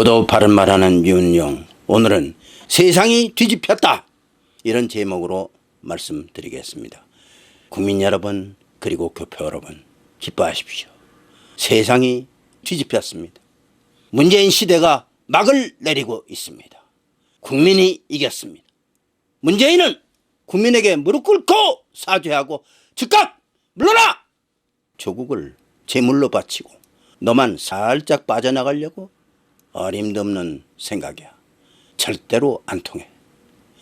죽어도 바른 말하는 윤용. 오늘은 세상이 뒤집혔다. 이런 제목으로 말씀드리겠습니다. 국민 여러분 그리고 교표 여러분 기뻐하십시오. 세상이 뒤집혔습니다. 문재인 시대가 막을 내리고 있습니다. 국민이 이겼습니다. 문재인은 국민에게 무릎 꿇고 사죄하고 즉각 물러나! 조국을 제물로 바치고 너만 살짝 빠져나가려고 어림도 없는 생각이야. 절대로 안 통해.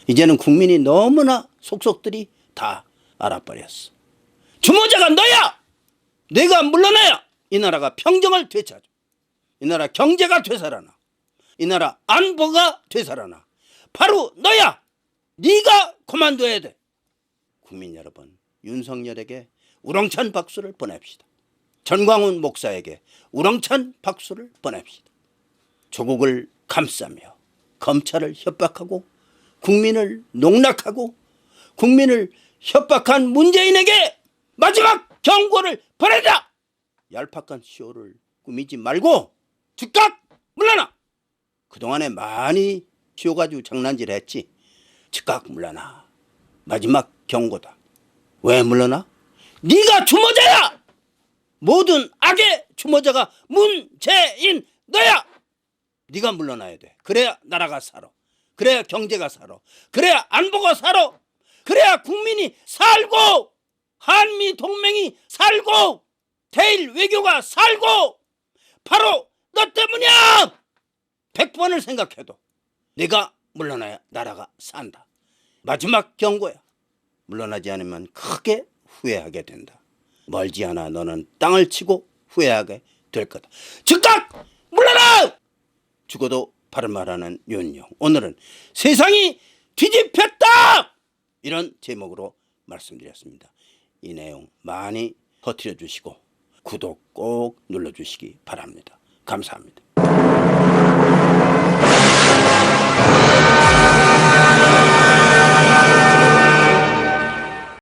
이제는 국민이 너무나 속속들이 다 알아버렸어. 주모자가 너야! 내가 물러나야 이 나라가 평정을 되찾아. 이 나라 경제가 되살아나. 이 나라 안보가 되살아나. 바로 너야! 네가 그만둬야 돼. 국민 여러분, 윤석열에게 우렁찬 박수를 보냅시다. 전광훈 목사에게 우렁찬 박수를 보냅시다. 조국을 감싸며 검찰을 협박하고 국민을 농락하고 국민을 협박한 문재인에게 마지막 경고를 보내자. 얄팍한 쇼를 꾸미지 말고 즉각 물러나. 그동안에 많이 쉬어가지고 장난질 했지. 즉각 물러나. 마지막 경고다. 왜 물러나? 네가 주모자야. 모든 악의 주모자가 문재인 너야. 네가 물러나야 돼. 그래야 나라가 살아. 그래야 경제가 살아. 그래야 안보가 살아. 그래야 국민이 살고 한미 동맹이 살고 대일 외교가 살고 바로 너 때문이야. 백 번을 생각해도 네가 물러나야 나라가 산다. 마지막 경고야. 물러나지 않으면 크게 후회하게 된다. 멀지 않아 너는 땅을 치고 후회하게 될 거다. 즉각! 죽어도 바른 말하는 윤용. 오늘은 세상이 뒤집혔다! 이런 제목으로 말씀드렸습니다. 이 내용 많이 퍼뜨려 주시고 구독 꼭 눌러 주시기 바랍니다. 감사합니다.